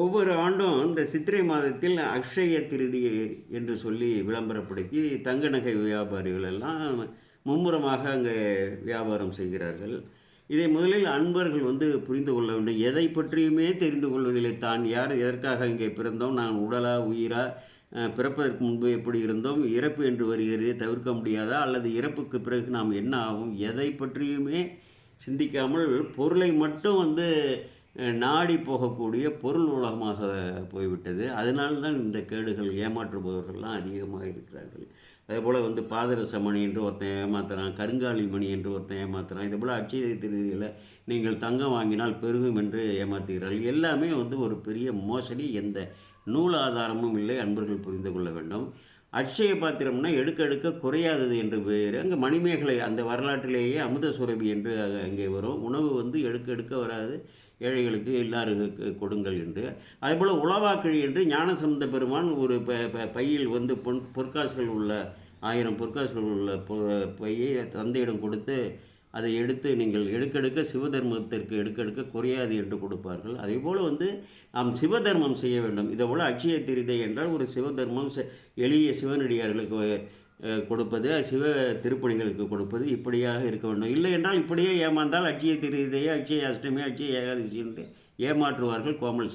ஒவ்வொரு ஆண்டும் இந்த சித்திரை மாதத்தில் அக்ஷய திருதி என்று சொல்லி விளம்பரப்படுத்தி தங்க நகை வியாபாரிகள் எல்லாம் மும்முரமாக அங்கே வியாபாரம் செய்கிறார்கள். இதை முதலில் அன்பர்கள் வந்து புரிந்து கொள்ள வேண்டும். எதை பற்றியுமே தெரிந்து கொள்வதில்லை. தான் யார் எதற்காக இங்கே பிறந்தோம்? நான் உடலா உயிரா? பிறப்பதற்கு முன்பு எப்படி இருந்தோம்? இறப்பு என்று வருகிறதே தவிர்க்க முடியாதா? அல்லது இறப்புக்கு பிறகு நாம் என்ன ஆகும்? எதை பற்றியுமே சிந்திக்காமல் பொருளை மட்டும் வந்து நாடி போகக்கூடிய பொருள் உலகமாக போய்விட்டது. அதனால தான் இந்த கேடுகள் ஏமாற்றுபவர்கள்லாம் அதிகமாக இருக்கிறார்கள். அதே போல் வந்து பாதரச மணி என்று ஒருத்தன் ஏமாத்துறான் கருங்காலி மணி என்று ஒருத்தன் ஏமாத்துறான். இதே போல் அட்சய திருதியில் நீங்கள் தங்கம் வாங்கினால் பெருகும் என்று ஏமாத்துகிறார்கள். எல்லாமே வந்து ஒரு பெரிய மோசடி. எந்த நூல் ஆதாரமும் இல்லை. அன்பர்கள் புரிந்து கொள்ள வேண்டும். அட்சய பாத்திரம்னா எடுக்க எடுக்க குறையாதது என்று பேர் அங்கே மணிமேகலை அந்த வரலாற்றிலேயே அமுத சுரபி என்று அங்கே வரும். உணவு வந்து எடுக்க எடுக்க வராது. ஏழைகளுக்கு எல்லாருக்கு கொடுங்கள் என்று. அதேபோல் உளவாக்கிழி என்று ஞானசம்பந்த பெருமான் ஒரு ப ப- பையில் வந்து பொன் பொற்காசுகள் உள்ள ஆயிரம் பொற்காசுகள் உள்ள பொ- பையை தந்தையிடம் கொடுத்து அதை எடுத்து நீங்கள் எடுக்கெடுக்க சிவதர்மத்திற்கு எடுக்கெடுக்க குறையாது என்று கொடுப்பார்கள். அதே போல் வந்து நாம் சிவதர்மம் செய்ய வேண்டும். இதை போல் அட்சய திருதை என்றால் ஒரு சிவதர்மம் எளிய சிவனடியார்களுக்கு கொடுப்பது சிவ திருப்பணிகளுக்கு கொடுப்பது இப்படியாக இருக்க வேண்டும். இல்லை என்றால் இப்படியே ஏமாந்தால் அட்சய திரிதையே அட்சய அஷ்டமி அட்சய ஏகாதசி என்று ஏமாற்றுவார்கள் கோமல்